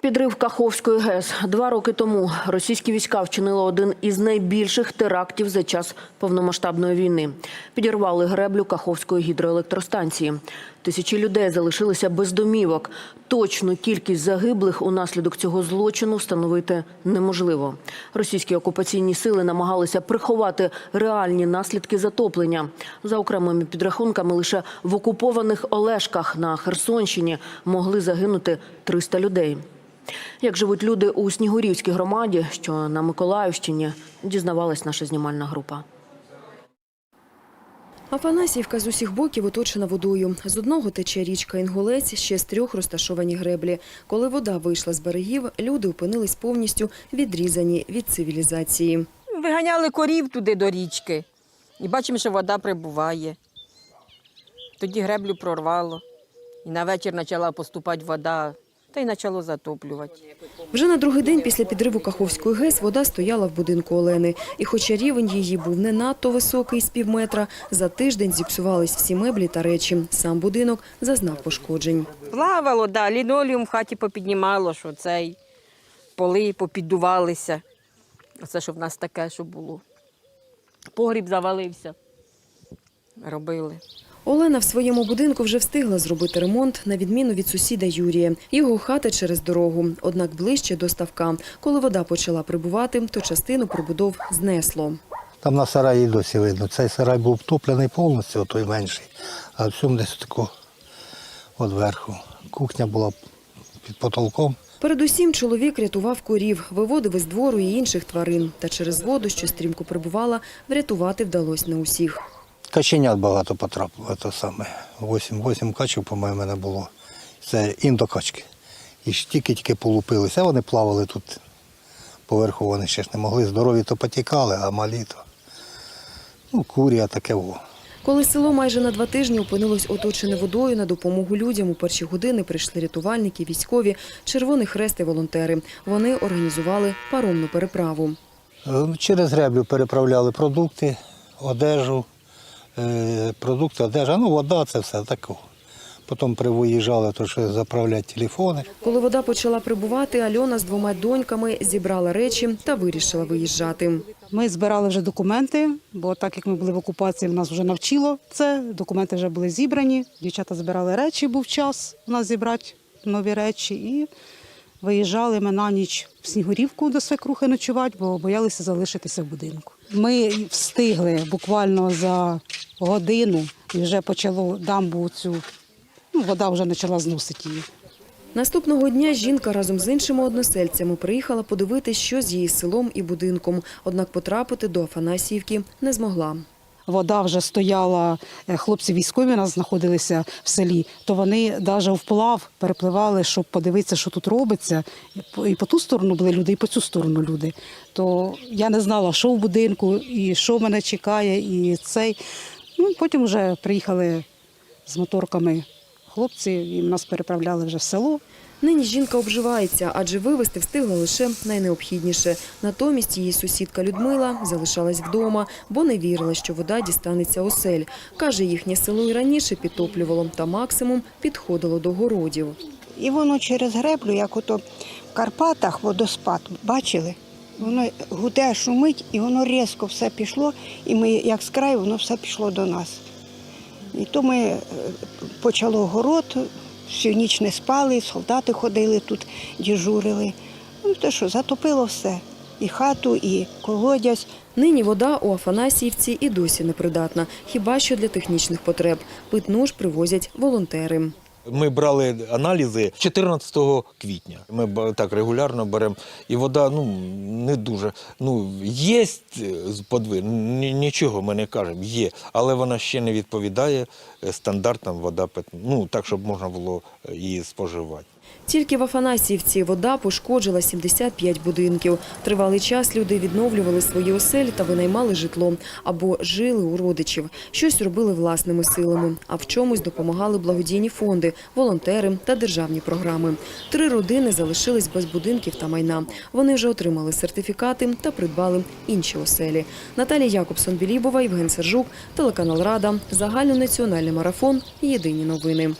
Підрив Каховської ГЕС. Два роки тому російські війська вчинили один із найбільших терактів за час повномасштабної війни. Підірвали греблю Каховської гідроелектростанції. Тисячі людей залишилися без домівок. Точну кількість загиблих унаслідок цього злочину встановити неможливо. Російські окупаційні сили намагалися приховати реальні наслідки затоплення. За окремими підрахунками, лише в окупованих Олешках на Херсонщині могли загинути 300 людей. Як живуть люди у Снігурівській громаді, що на Миколаївщині, дізнавалась наша знімальна група. Афанасіївка з усіх боків оточена водою. З одного тече річка Інгулець, ще з трьох розташовані греблі. Коли вода вийшла з берегів, люди опинились повністю відрізані від цивілізації. Виганяли корів туди до річки. І бачимо, що вода прибуває. Тоді греблю прорвало. І на вечір почала поступати вода, та й почало затоплювати. Вже на другий день після підриву Каховської ГЕС вода стояла в будинку Олени. І хоча рівень її був не надто високий з півметра, за тиждень зіпсувались всі меблі та речі. Сам будинок зазнав пошкоджень. Плавало, да, лінолеум в хаті попіднімало, що цей поли попіддувалися. Оце що в нас таке, що було. Погріб завалився. Робили. Олена в своєму будинку вже встигла зробити ремонт, на відміну від сусіда Юрія. Його хата через дорогу, однак ближче до ставка. Коли вода почала прибувати, то частину прибудов знесло. Там на сараї досі видно. Цей сарай був втоплений повністю, той менший, а в цьому десь тако от верху. Кухня була під потолком. Передусім чоловік рятував корів, виводив із двору і інших тварин. Та через воду, що стрімко прибувала, врятувати вдалося не усіх. Каченят багато потрапило, то саме. Восім, восім качок, по-моєму, не було. Це індокачки. І ж тільки-тільки полупилися, вони плавали тут поверху, вони ще ж не могли. Здорові то потікали, а малі то. Ну, курі, таке во. Коли село майже на два тижні опинилось оточене водою, на допомогу людям у перші години прийшли рятувальники, військові, Червоний Хрест і волонтери. Вони організували паромну переправу. Е, Через греблю переправляли продукти, одежу, продукти, одежа, ну вода, це все такого. Потім привиїжджали, то що заправляти телефони. Коли вода почала прибувати, Альона з двома доньками зібрала речі та вирішила виїжджати. Ми збирали вже документи, бо так як ми були в окупації, в нас вже навчило це. Документи вже були зібрані. Дівчата збирали речі, був час у нас зібрати нові речі. І виїжджали ми на ніч в Снігурівку до свекрухи ночувати, бо боялися залишитися в будинку. Ми встигли буквально за годину і вже почало дамбу цю. Ну, вода вже почала зносити її. Наступного дня жінка разом з іншими односельцями приїхала подивитись, що з її селом і будинком. Однак потрапити до Афанасіївки не змогла. Вода вже стояла, е, хлопці військові у нас знаходилися в селі, то вони навіть вплав перепливали, щоб подивитися, що тут робиться. І по ту сторону були люди, і по цю сторону люди. То я не знала, що в будинку, і що мене чекає, і цей. Ну, потім вже приїхали з моторками хлопці, і нас переправляли вже в село. Нині жінка обживається, адже вивезти встигла лише найнеобхідніше. Натомість її сусідка Людмила залишалась вдома, бо не вірила, що вода дістанеться осель. Каже, їхнє село і раніше підтоплювало, та максимум підходило до городів. І воно через греблю, як ото в Карпатах водоспад, бачили? Воно гуде, шумить, і воно різко все пішло, і ми, як з краю, воно все пішло до нас. І то ми е, почало город, всю ніч не спали, солдати ходили тут, діжурили. Ну, те що, затопило все. І хату, і колодязь. Нині вода у Афанасіївці і досі непридатна, хіба що для технічних потреб. Питну ж привозять волонтери. Ми брали аналізи 14 квітня. Ми так регулярно беремо. І вода ну, не дуже. Ну, є подвиг, ні- нічого ми не кажемо, є. Але вона ще не відповідає е, стандартам вода. Ну, так, щоб можна було е, її споживати. Тільки в Афанасіївці вода пошкоджила 75 будинків. Тривалий час люди відновлювали свої оселі та винаймали житло або жили у родичів. Щось робили власними силами, а в чомусь допомагали благодійні фонди, волонтери та державні програми. Три родини залишились без будинків та майна. Вони вже отримали сертифікати та придбали інші оселі. Наталія Якобсон-Білібова, Євген Сержук, телеканал Рада, загальнонаціональний марафон. Єдині новини.